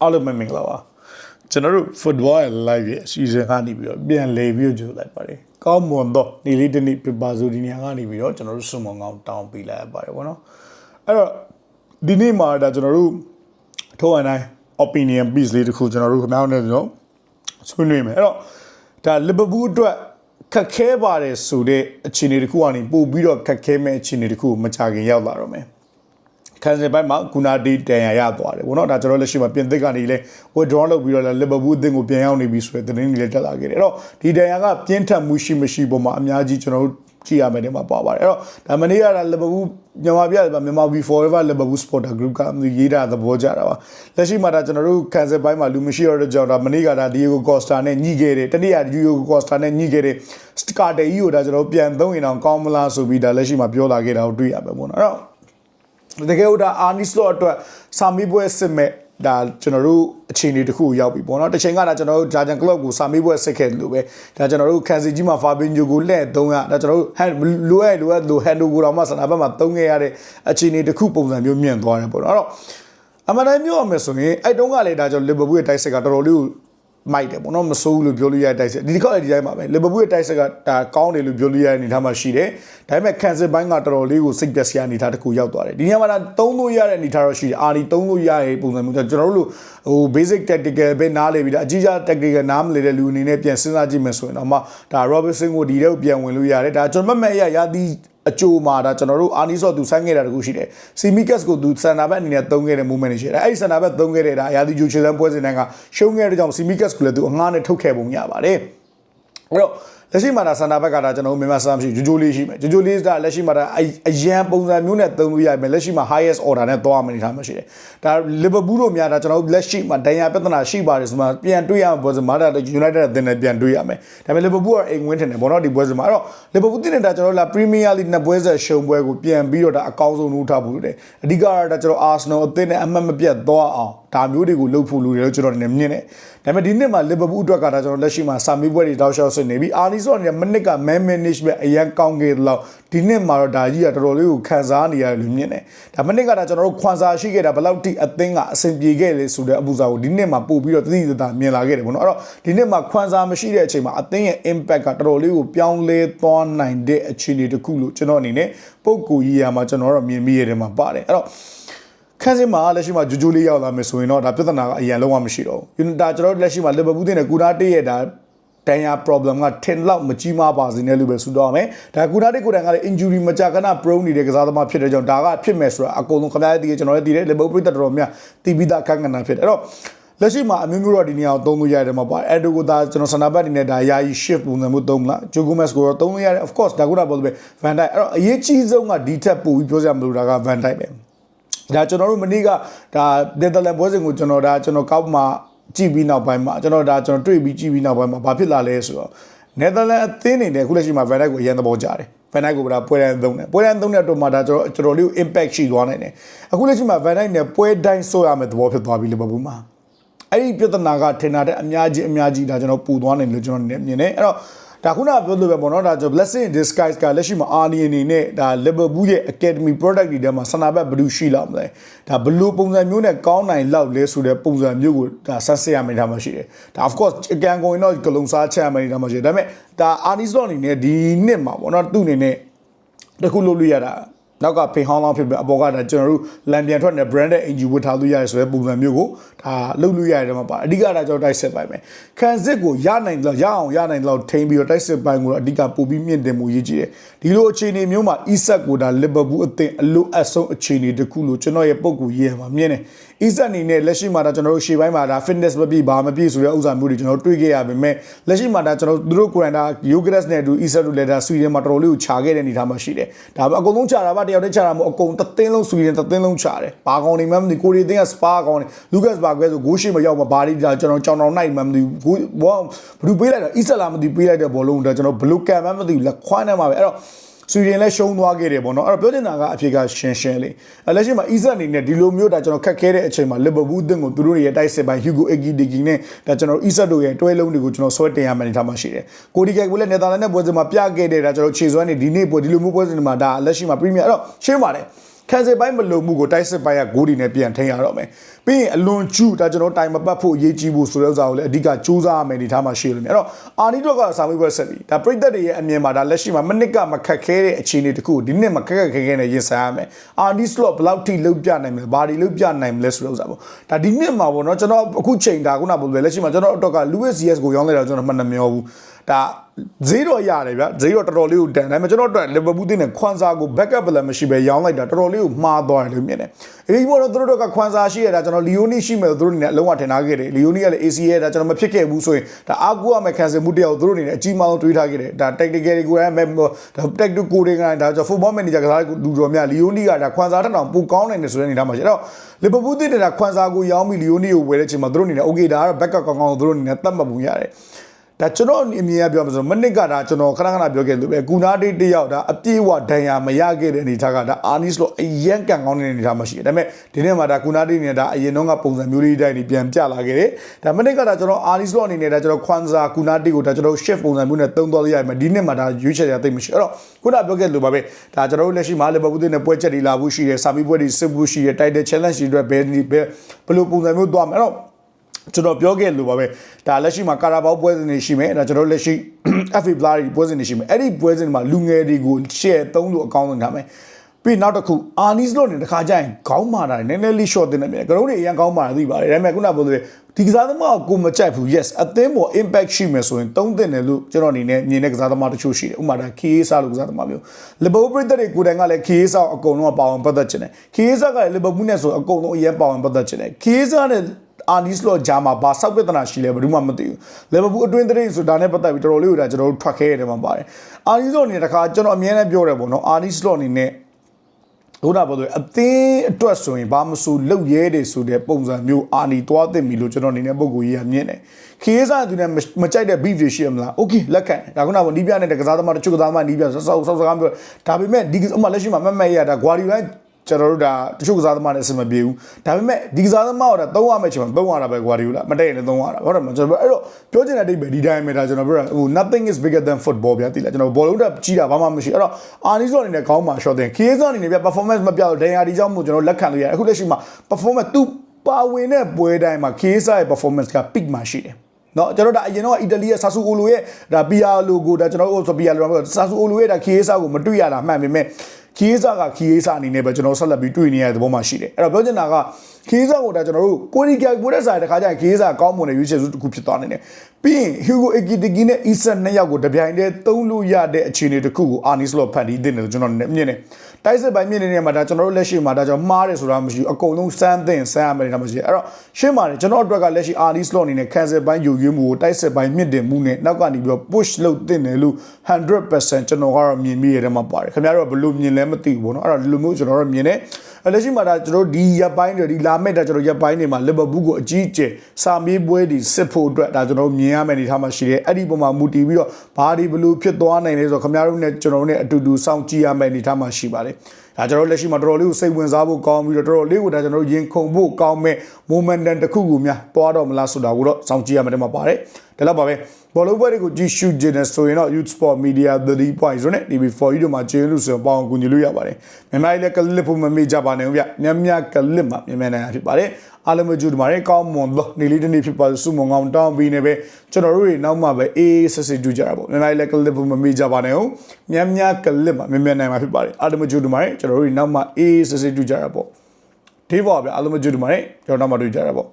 အားလုံးပဲမင်္ဂလာပါကျွန်တော်တို့ football ရဲ့ live ရဲ့အစီအစဉ်ကနေပြီးတော့ပြန်လည်ပြီးတော့ကြိုလိုက်ပါတယ်ကောင်းမွန်တော့နေ့လေးတစ်နေ့ပြပါဆိုဒီနေရာကနေပြီးတော့ကျွန်တော်တို့စုံမကောင်းတောင်းပေးလိုက်ရပါတယ်ဗောနော်အဲ့တော့ဒီနေ့မှာဒါကျွန်တော်တို့ထိုးအတိုင်း opinion piece လေးတစ်ခုကျွန်တော်တို့ခင်ဗျားတို့နဲ့ကျွန်တော်ဆွေးနွေးမယ်အဲ့တော့ဒါ Liverpool အတွက်ခက်ခဲပါတယ်ဆိုတဲ့အခြေအနေတစ်ခုကနေပို့ပြီးတော့ခက်ခဲမဲ့အခြေအနေတစ်ခုကိုမချခင်ရောက်လာတော့မယ် ခန်းစင်ပိုင်းမှာဂူနာဒီတန်ရရသွားတယ်ဗောနော်ဒါကျွန်တော်လက်ရှိမှာပြင်သစ်ကနေလည်း withdraw လုပ်ပြီးတော့လည်း Liverpool အသင်းကိုပြန်ရောက်နေပြီဆိုတဲ့သတင်းတွေလည်းတက်လာခဲ့တယ်အဲ့တော့ဒီတန်ရကပြင်းထန်မှုရှိမရှိပုံမှာအများကြီးကျွန်တော်တို့ကြည့်ရမယ်တဲ့မှာပါပါတယ်အဲ့တော့ဒါမနေ့က Liverpool မြန်မာပြည်ကမြန်မာ B Forever Liverpool Supporter Group ကရေးတာသဘောကျတာပါလက်ရှိမှာဒါကျွန်တော်တို့ခန်းစင်ပိုင်းမှာလူမရှိတော့တဲ့ကြောင့်ဒါမနေ့ကဒါ Diego Costa နဲ့ညှိခဲ့တယ်တတိယ Diego Costa နဲ့ညှိခဲ့တယ်စကာတေကြီးကိုဒါကျွန်တော်ပြန်သုံးရင်တော့ကောင်းမလားဆိုပြီးဒါလက်ရှိမှာပြောလာခဲ့တာကိုတွေ့ရမယ်ပေါ့နော်အဲ့တော့ တကယ်လို့ဒါအာနီစလော့အတွက်စာမီပွဲစစ်မဲ့ဒါကျွန်တော်တို့အခြေအနေတစ်ခုကိုရောက်ပြီပေါ့နော်တစ်ချိန်ကဒါကျွန်တော်တို့ဂျာဂျန်ကလော့ကိုစာမီပွဲစစ်ခဲ့တယ်လို့ပဲဒါကျွန်တော်တို့ကန်စီကြီးမှာဖာဘင်ဂျိုကိုလက်သုံးရဒါကျွန်တော်တို့ဟန်လိုရလိုရလိုဟန်ဒိုကိုတော့မှစနာဘက်မှာသုံးခဲ့ရတဲ့အခြေအနေတစ်ခုပုံစံမျိုးမြင်သွားတယ်ပေါ့နော်အဲ့တော့အမှန်တမ်းပြောရမယ်ဆိုရင်အဲ့တုန်းကလည်းဒါကျွန်တော်လီဗာပူးရဲ့တိုက်ဆက်ကတော်တော်လေးကို မိုက်တယ်ပေါ့နော်မဆိုးဘူးလို့ပြောလို့ရတဲ့တိုက်ဆက်ဒီတစ်ခါလည်းဒီတိုင်းပါပဲလီဗာပူးရဲ့တိုက်ဆက်ကဒါကောင်းတယ်လို့ပြောလို့ရတဲ့အနေအထားမှာရှိတယ်ဒါပေမဲ့ကန်စစ်ဘိုင်းကတော်တော်လေးကိုစိတ်ပျက်စရာအနေအထားတစ်ခုရောက်သွားတယ်ဒီနေရာမှာဒါသုံးလို့ရတဲ့အနေအထားတော့ရှိတယ်အာဒီသုံးလို့ရတဲ့ပုံစံမျိုးကျွန်တော်တို့လိုဟို basic tactical ပဲနားလေပြီးဒါအကြီးကြီး tactical နားမလေတဲ့လူအနေနဲ့ပြန်စဉ်းစားကြည့်မယ်ဆိုရင်တော့မှဒါ Robertson ကိုဒီတဲ့ကိုပြန်ဝင်လို့ရတယ်ဒါကျွန်တော်မမက်ရရသည် အကျိုးမှာဒါကျွန်တော်တို့အာနီဆော့သူဆိုင်းခဲ့တာတခုရှိတယ်စီမီကတ်ကိုသူစန်နာဘက်အနေနဲ့သုံးခဲ့တဲ့ movement တွေရှိတယ်အဲ့ဒီစန်နာဘက်သုံးခဲ့တဲ့ဒါရာသီဂျိုချေလန်ပွဲစဉ်တိုင်းကရှုံးခဲ့တဲ့ကြောင့်စီမီကတ်ကိုလည်းသူအငှားနဲ့ထုတ်ခဲ့ပုံရပါတယ်အဲ့တော့ လက်ရှိမှာဒါစန်နာဘက်ကဒါကျွန်တော်တို့မြန်မာစမ်းမရှိဂျိုဂျိုလေးရှိမယ်ဂျိုဂျိုလေးကလက်ရှိမှာဒါအရန်ပုံစံမျိုးနဲ့သုံးလို့ရမယ်လက်ရှိမှာ highest order နဲ့သွားမယ်နေထားမှရှိတယ်ဒါလီဗာပူးတို့များဒါကျွန်တော်တို့လက်ရှိမှာဒဏ်ရာပြဿနာရှိပါတယ်ဆိုမှပြန်တွေ့ရမှာပွဲစဉ်မှာဒါ United အသင်းနဲ့ပြန်တွေ့ရမယ်ဒါပေမဲ့လီဗာပူးကအိမ်ဝင်းထင်တယ်ဘောနော်ဒီပွဲစဉ်မှာအဲ့တော့လီဗာပူးတင်တဲ့ဒါကျွန်တော်တို့လာ Premier League နှစ်ပွဲဆက်ရှုံးပွဲကိုပြန်ပြီးတော့ဒါအကောင်းဆုံးလုပ်ထားဖို့တယ်အဓိကတော့ဒါကျွန်တော် Arsenal အသင်းနဲ့အမှတ်မပြတ်သွားအောင် ဒါမျိုးတွေကိုလုပ်ဖို့လိုတယ်လို့ကျွန်တော်နေမြင်တယ်ဒါပေမဲ့ဒီနှစ်မှာလီဗာပူးအတွက်ကဒါကျွန်တော်လက်ရှိမှာစာမေးပွဲတွေတောက်လျှောက်ဆင်နေပြီးအာနီဆော့အနေနဲ့မနစ်က man management အရန်ကောင်းခဲ့တဲ့လောက်ဒီနှစ်မှာတော့ဒါကြီးကတော်တော်လေးကိုခံစားနေရတယ်လို့မြင်တယ်ဒါမနစ်ကဒါကျွန်တော်တို့ခွန်စာရှိခဲ့တာဘယ်လောက်ထိအသင်းကအဆင်ပြေခဲ့လဲဆိုတဲ့အပူစာကိုဒီနှစ်မှာပို့ပြီးတော့တတိတတာမြင်လာခဲ့တယ်ပေါ့နော်အဲ့တော့ဒီနှစ်မှာခွန်စာမရှိတဲ့အချိန်မှာအသင်းရဲ့ impact ကတော်တော်လေးကိုပြောင်းလဲသွားနိုင်တဲ့အခြေအနေတစ်ခုလို့ကျွန်တော်အနေနဲ့ပုံကူကြီးရမှာကျွန်တော်တော့မြင်မိရတယ်မှာပါတယ်အဲ့တော့ ခန်းစင်းမှာလက်ရှိမှာဂျိုဂျိုလေးရောက်လာမယ်ဆိုရင်တော့ဒါပြဿနာကအရင်လုံးဝမရှိတော့ဘူး။ဒါကျွန်တော်တို့လက်ရှိမှာလီဗာပူးတင်တဲ့ကူနာတေးရဲ့ဒါတန်ရာ problem က10လောက်မကြီးမားပါစေနဲ့လို့ပဲဆိုတော့မယ်။ဒါကူနာတေးကိုယ်တိုင်ကလည်း injury မကြာခဏ prone နေတဲ့ကစားသမားဖြစ်တဲ့ကြောင့်ဒါကဖြစ်မယ်ဆိုတာအကုန်လုံးခင်ဗျားတို့သိကျွန်တော်လည်းသိတယ်လီဗာပူးပြည်တော်တော်များတီးပြီးသားအခက်အခဲဖြစ်တယ်။အဲ့တော့လက်ရှိမှာအမျိုးမျိုးတော့ဒီနေရာကိုသုံးလို့ရတယ်မှာပါအဲ့ဒိုကိုဒါကျွန်တော်ဆန္ဒဘတ်အနေနဲ့ဒါယာယီ shift ပုံစံမျိုးသုံးမလားဂျိုဂိုမက်စ်ကိုတော့သုံးလို့ရတယ် of course ဒါကုနာပေါ်လို့ပဲ Van Dijk အဲ့တော့အရေးကြီးဆုံးကဒီထက်ပိုပြီးပြောစရာမလိုတာက Van Dijk ပဲ ဒါကျွန်တော်တို့မနေ့ကဒါနယ်သာလန်ပွဲစဉ်ကိုကျွန်တော်ဒါကျွန်တော်ကောက်မှာကြည့်ပြီးနောက်ပိုင်းမှာကျွန်တော်ဒါကျွန်တော်တွေ့ပြီးကြည့်ပြီးနောက်ပိုင်းမှာဘာဖြစ်လာလဲဆိုတော့နယ်သာလန်အသင်းနေနဲ့အခုလက်ရှိမှာ Van Dijk ကိုအရင်သဘောကျတယ် Van Dijk ကိုဒါပွဲတိုင်းသုံးတယ်ပွဲတိုင်းသုံးတဲ့အတွက်မှာဒါကျွန်တော်ကျွန်တော်လေးကို impact ရှိသွားနိုင်တယ်အခုလက်ရှိမှာ Van Dijk နဲ့ပွဲတိုင်းဆိုရမယ်သဘောဖြစ်သွားပြီလီဗာပူးမှာအဲ့ဒီပြဿနာကထင်တာတဲ့အများကြီးအများကြီးဒါကျွန်တော်ပူသွားနိုင်လို့ကျွန်တော်မြင်တယ်အဲ့တော့ ဒါခုနကပြောလို့ပဲပေါ့နော်ဒါကျွန်တော် blessing in disguise ကလက်ရှိမှာအာနီအနေနဲ့ဒါ Liverpool ရဲ့ academy product တွေထဲမှာဆန္ဒဘက်ဘယ်လိုရှိလောက်မလဲဒါဘယ်လိုပုံစံမျိုးနဲ့ကောင်းနိုင်လောက်လဲဆိုတဲ့ပုံစံမျိုးကိုဒါဆက်ဆက်ရမယ်ဒါမှရှိတယ်ဒါ of course အကန်ကုန်ရင်တော့ဂလုံစားချက်ရမယ်ဒါမှရှိတယ်ဒါပေမဲ့ဒါအာနီစတော့အနေနဲ့ဒီနှစ်မှာပေါ့နော်သူ့အနေနဲ့တခုလုပ်လို့ရတာ နောက်ကဖေဟောင်းလောင်းဖြစ်ပြီးအပေါ်ကဒါကျွန်တော်တို့လန်ပြန်ထွက်တဲ့ branded engine ဝတ်ထားလို့ရတယ်ဆိုတဲ့ပုံစံမျိုးကိုဒါလုပ်လို့ရတယ်မှာပါအဓိကဒါကျွန်တော်တိုက်စစ်ပိုင်းပဲခံစစ်ကိုရနိုင်တော့ရအောင်ရနိုင်တော့ထိန်းပြီးတော့တိုက်စစ်ပိုင်းကိုတော့အဓိကပို့ပြီးမြင့်တင်မှုရည်ကြီးတယ်ဒီလိုအခြေအနေမျိုးမှာ Isak ကိုဒါ Liverpool အသင်းအလိုအပ်ဆုံးအခြေအနေတစ်ခုလို့ကျွန်တော်ရဲ့ပုံကူရေးရမှာမြင်တယ် Isak အနေနဲ့လက်ရှိမှာဒါကျွန်တော်တို့ရှေ့ပိုင်းမှာဒါ fitness မပြည့်ဘာမပြည့်ဆိုတဲ့ဥစ္စာမျိုးတွေကျွန်တော်တွေ့ခဲ့ရပါမယ်လက်ရှိမှာဒါကျွန်တော်တို့တို့ကိုယ်တိုင်ဒါ Yogres နဲ့အတူ Isak တို့လည်းဒါဆွီဒင်မှာတော်တော်လေးကိုခြာခဲ့တဲ့အနေအထားမှာရှိတယ်ဒါပေမဲ့အကုန်လုံးခြာတာပါတယောက်တည်းခြာတာမဟုတ်အကုန်သသိန်းလုံးဆွီဒင်သသိန်းလုံးခြာတယ်ဘာကောင်နေမှမသိကိုရီအသင်းက Spa ကောင်နေ Lucas Barquez ဆိုဂိုးရှိမရောက်မှာဘာဒီဒါကျွန်တော်ကြောင်တော်နိုင်မှမသိဘူးဘောဘလူးပေးလိုက်တော့ Isak လာမသိပေးလိုက်တဲ့ဘောလုံးဒါကျွန်တော်ဘလူးကန်မှမသိဘူးလက်ခွမ်းနေမှာပဲအဲ့တော့ ဆွီဒင်လည်းရှုံးသွားခဲ့တယ်ပေါ့နော်အဲ့တော့ပြောချင်တာကအဖြစ်ကရှင်းရှင်းလေးအဲ့လက်ရှိမှာအီဇက်အနေနဲ့ဒီလိုမျိုးဒါကျွန်တော်ခက်ခဲတဲ့အချိန်မှာလီဗာပူးအသင်းကိုသူတို့ရဲ့တိုက်စစ်ပိုင်းဟျူဂိုအဂီဒီဂီနဲ့ဒါကျွန်တော်အီဇက်တို့ရဲ့တွဲလုံးတွေကိုကျွန်တော်ဆွဲတင်ရမယ်အနေထားမှာရှိတယ်ကိုဒီကက်ကိုလည်းနယ်သာလန်နဲ့ပွဲစဉ်မှာပြခဲ့တဲ့ဒါကျွန်တော်ခြေစွမ်းနေဒီနေ့ပွဲဒီလိုမျိုးပွဲစဉ်တွေမှာဒါလက်ရှိမှာပရီးမီယာအဲ့တော့ရှင်းပါတယ် ခံစစ်ပိုင်းမလုံမှုကိုတိုက်စစ်ပိုင်းကဂိုးဒီနဲ့ပြန်ထိန်းရတော့မယ်ပြီးရင်အလွန်ကျူဒါကျွန်တော်တိုင်မပတ်ဖို့အရေးကြီးဖို့ဆိုတဲ့ဥစ္စာကိုလည်းအဓိကစူးစမ်းရမယ်ဒီထားမှာရှိလို့နေအဲ့တော့အာနီတော့ကစာမေးပွဲဆက်ပြီဒါပြိသက်တွေရဲ့အမြင်မှာဒါလက်ရှိမှာမနစ်ကမခက်ခဲတဲ့အခြေအနေတခုကိုဒီနှစ်မှာခက်ခက်ခဲခဲနဲ့ရင်ဆိုင်ရမယ်အာနီ slot ဘယ်လောက်ထိလုံးပြနိုင်မလဲဘာတွေလုံးပြနိုင်မလဲဆိုတဲ့ဥစ္စာပေါ့ဒါဒီနှစ်မှာပေါ့နော်ကျွန်တော်အခုချိန်ဒါခုနပုံစံလက်ရှိမှာကျွန်တော်အတွက်က Louis CS ကိုရောင်းလိုက်တာကျွန်တော်မှတ်မမျောဘူး ဒါဈေးတော့ရတယ်ဗျဈေးတော့တော်တော်လေးကိုတန်တယ်ဒါပေမဲ့ကျွန်တော်တို့လီဗာပူးတင်းနဲ့ခွန်စာကို backup လည်းမရှိပဲရောင်းလိုက်တာတော်တော်လေးကိုမှားသွားတယ်လို့မြင်တယ်။အဲဒီဘောတော့သူတို့တို့ကခွန်စာရှိရတာကျွန်တော်လီယိုနီရှိမယ်သူတို့အနေနဲ့အလုံးဝထင်ထားခဲ့တယ်လီယိုနီကလည်း AC ရဲ့ဒါကျွန်တော်မဖြစ်ခဲ့ဘူးဆိုရင်ဒါအာကူရမယ်ခံစမှုတယောက်သူတို့အနေနဲ့အကြီးမားဆုံးတွေးထားခဲ့တယ်ဒါ technical တွေကိုလည်းမဲ့ဒါ tactical ကိုတွေကဒါကျွန်တော် football manager ကစားလူတော်များလီယိုနီကဒါခွန်စာထက်တောင်ပိုကောင်းနိုင်တယ်ဆိုတဲ့အနေထားမှာရှိတော့လီဗာပူးတင်းနဲ့ဒါခွန်စာကိုရောင်းပြီးလီယိုနီကိုဝယ်တဲ့အချိန်မှာသူတို့အနေနဲ့ okay ဒါကတော့ backup ကောင်းကောင်းသူတို့အနေနဲ့သတ်မှတ်ပုံရတယ်။ ဒါကျွန်တော်အမြင်အရပြောမှာဆိုမနစ်ကဒါကျွန်တော်ခဏခဏပြောခဲ့လို့ပဲကူနာတေးတယောက်ဒါအပြည့်အဝဒဏ်ရာမရခဲ့တဲ့အနေထားကဒါအာနီစ်လို့အရန်ကန်ကောင်းတဲ့အနေထားမှာရှိတယ်ဒါပေမဲ့ဒီနေ့မှာဒါကူနာတေးနေဒါအရင်တော့ကပုံစံမျိုးလေးတိုင်းပြန်ပြလာခဲ့တယ်ဒါမနစ်ကဒါကျွန်တော်အာနီစ်လို့အနေနဲ့ဒါကျွန်တော်ခွန်စာကူနာတေးကိုဒါကျွန်တော် shift ပုံစံမျိုးနဲ့သုံးသွားရမယ်ဒီနေ့မှာဒါရွေးချယ်ရသိမရှိအဲ့တော့ခုနပြောခဲ့လို့ပါပဲဒါကျွန်တော်တို့လက်ရှိမှာလေဘဘူးတွေနဲ့ပွဲချက်တွေလာဖို့ရှိတယ်စာမီပွဲတွေစစ်ဖို့ရှိတယ် title challenge တွေအတွက်ဘယ်ဘယ်ဘယ်လိုပုံစံမျိုးသွားမယ်အဲ့တော့ ကျွန်တော်ပြောခဲ့လို့ပါပဲဒါလက်ရှိမှာကာရာဘောက်ပွဲစဉ်တွေရှိမယ်ဒါကျွန်တော်လက်ရှိ FA Black ပွဲစဉ်တွေရှိမယ်အဲ့ဒီပွဲစဉ်တွေမှာလူငယ်တွေကို share သုံးလို့အကောင်းဆုံးထားမယ်ပြီးနောက်တစ်ခုအာနီစ်လို့နေတခါကျရင်ခေါင်းမာတာနည်းနည်းလေး short တင်နေတယ်ကရုံးတွေအရင်ခေါင်းမာတာသိပါတယ်ဒါပေမဲ့ခုနကပြောသလိုဒီကစားသမားကိုမကြိုက်ဘူး yes အသင်းပေါ် impact ရှိမယ်ဆိုရင်သုံးတင်တယ်လို့ကျွန်တော်အနေနဲ့မြင်တဲ့ကစားသမားတချို့ရှိတယ်ဥပမာဒါ KSA လို့ကစားသမားမျိုးလီဗာပူးပရိသတ်တွေကိုယ်တိုင်ကလည်း KSA အကုန်လုံးပါဝင်ပတ်သက်ချင်တယ် KSA ကလည်းလီဗာပူးနဲ့ဆိုအကုန်လုံးအရင်ပါဝင်ပတ်သက်ချင်တယ် KSA နဲ့ အာနီစ်လော့ဂျာမှာဘာဆောက်ပြဿနာရှိလဲဘယ်သူမှမသိဘူးလီဗာပူးအတွင်းသတင်းဆိုဒါနဲ့ပတ်သက်ပြီးတော်တော်လေးကိုဒါကျွန်တော်တို့ထွက်ခဲရတယ်မှာပါတယ်အာနီစ်လော့အနေနဲ့တခါကျွန်တော်အမြဲတမ်းပြောတယ်ပေါ့နော်အာနီစ်လော့အနေနဲ့ဘုရားပြောတယ်အသင်းအတွက်ဆိုရင်ဘာမဆိုလုတ်ရဲတယ်ဆိုတဲ့ပုံစံမျိုးအာနီသွားသိပြီလို့ကျွန်တော်အနေနဲ့ပုံကိုကြီးရမြင်တယ်ခီးစားသူနဲ့မကြိုက်တဲ့ beef တွေရှိရမလား okay လက်ခံဒါခုနကနီးပြနဲ့တကစားသမားတချို့ကစားသမားနီးပြဆောက်ဆောက်ဆောက်စကားပြောဒါပေမဲ့ဒီအမှလက်ရှိမှာမတ်မတ်ရတာ Guardiola ကျွန်တော်တို့ဒါတချို့ကစားသမားနဲ့အဆင်မပြေဘူးဒါပေမဲ့ဒီကစားသမားတော့သုံးရမယ့်ချိန်မှာသုံးရတာပဲကွာဒီလိုလားမတည့်ရင်လည်းသုံးရတာဟုတ်တယ်မကျွန်တော်အဲ့တော့ပြောချင်တဲ့အတိတ်ပဲဒီတိုင်းပဲဒါကျွန်တော်ပြောတာဟို nothing is bigger than football ဗျာတိလားကျွန်တော်ဘောလုံးတက်ကြီးတာဘာမှမရှိအဲ့တော့အာနီဆိုအနေနဲ့ခေါင်းမှာ short တင်ခီးစောအနေနဲ့ဗျ performance မပြတော့ဒန်ယာဒီကြောင့်မို့ကျွန်တော်လက်ခံလို့ရတယ်အခုလက်ရှိမှာ performance သူပါဝင်တဲ့ပွဲတိုင်းမှာခီးစားရဲ့ performance က peak မှာရှိတယ်เนาะကျွန်တော်ဒါအရင်တော့အီတလီရဲ့ဆာဆူအိုလိုရဲ့ဒါပီယာလိုကိုဒါကျွန်တော်တို့ဆိုပီယာလိုဆာဆူအိုလိုရဲ့ဒါခီးစားကိုမတွေ့ရတာမှန်ပေမဲ့ ခီးစားကခီးစားအနေနဲ့ပဲကျွန်တော်ဆက်လက်ပြီးတွေ့နေရတဲ့သဘောမှရှိတယ်အဲ့တော့ပြောချင်တာကခီးစားကိုဒါကျွန်တော်တို့ကိုရီကပိုတဲ့ဆိုင်တခါကျရင်ခီးစားကောင်းမွန်တဲ့ရွေးချယ်စုတစ်ခုဖြစ်သွားနေတယ်ပြီးရင်ဟီဂိုအကီတကီနဲ့အီဆန်နှစ်ယောက်ကိုတပြိုင်တည်းသုံးလို့ရတဲ့အခြေအနေတစ်ခုကိုအာနီစလော့ဖန်တီးတင်တယ်ကျွန်တော်မြင်တယ်တိုက်စစ်ပိုင်းမြင်နေတဲ့မှာဒါကျွန်တော်တို့လက်ရှိမှာဒါကြောင့်မှားတယ်ဆိုတာမရှိဘူးအကုန်လုံးစမ်းသင်စမ်းရမယ်နေတာမရှိဘူးအဲ့တော့ရှင်းပါတယ်ကျွန်တော်အတွက်ကလက်ရှိအာနီစလော့အနေနဲ့ခံစစ်ပိုင်းယူရင်းမှုကိုတိုက်စစ်ပိုင်းမြင့်တင်မှုနဲ့နောက်ကနေပြီးတော့ push လုပ်တင်တယ်လို့100%ကျွန်တော်ကတော့မြင်မိရတဲ့မှာပါတယ်ခင်ဗျားတို့ဘယ်လိုမြင်လဲမသိဘူးပေါ့နော်အဲ့တော့ဒီလိုမျိုးကျွန်တော်တို့မြင်တယ်လက်ရှိမှာဒါကျွန်တော်ဒီရက်ပိုင်းတွေဒီလာမဲ့ဒါကျွန်တော်ရက်ပိုင်းတွေမှာလီဗာပူးကိုအကြီးအကျယ်စာမေးပွဲတွေစစ်ဖို့အတွက်ဒါကျွန်တော်မြင်ရမယ့်အနေထားမှာရှိတယ်အဲ့ဒီပုံမှာမူတည်ပြီးတော့ဘာဒီဘလို့ဖြစ်သွားနိုင်လဲဆိုတော့ခင်ဗျားတို့နဲ့ကျွန်တော်တို့နဲ့အတူတူစောင့်ကြည့်ရမယ့်အနေထားမှာရှိပါတယ်ဒါကျွန်တော်လက်ရှိမှာတော်တော်လေးကိုစိတ်ဝင်စားဖို့ကောင်းပြီးတော့တော်တော်လေးကိုဒါကျွန်တော်ရင်ခုန်ဖို့ကောင်းမဲ့ momentum တစ်ခုကိုများသွားတော့မလားဆိုတာကိုတော့စောင့်ကြည့်ရမှာတည်းမှာပါတယ်ဒါတော့ပါပဲ ဘောလုံးပွဲတွေကိုကြည့်ရှုကြည့်နေဆိုရင်တော့ Youth Sport Media 3.0နဲ့ TV4 တို့မှာကျေးဇူးဆိုပေါအောင်ကူညီလို့ရပါတယ်မြန်မာပြည်လည်းကလစ်ဖို့မမေ့ကြပါနဲ့ဗျမြတ်မြတ်ကလစ်မှာမြန်မြန်နိုင်ဖြစ်ပါတယ်အားလုံးပဲကြိုးတမားကောင်းမွန်သောနေလေးတစ်နေ့ဖြစ်ပါစုမုံကောင်းတောင်းပြီးနေပဲကျွန်တော်တို့တွေနောက်မှပဲအေးဆက်စစ်ကြည့်ကြတာပေါ့မြန်မာပြည်လည်းကလစ်ဖို့မမေ့ကြပါနဲ့ဟုတ်မြတ်မြတ်ကလစ်မှာမြန်မြန်နိုင်မှာဖြစ်ပါတယ်အားလုံးပဲကြိုးတမားကျွန်တော်တို့တွေနောက်မှအေးဆက်စစ်ကြည့်ကြတာပေါ့ဒီပေါ့ဗျအားလုံးပဲကြိုးတမားကျွန်တော်နောက်မှတွေ့ကြတာပေါ့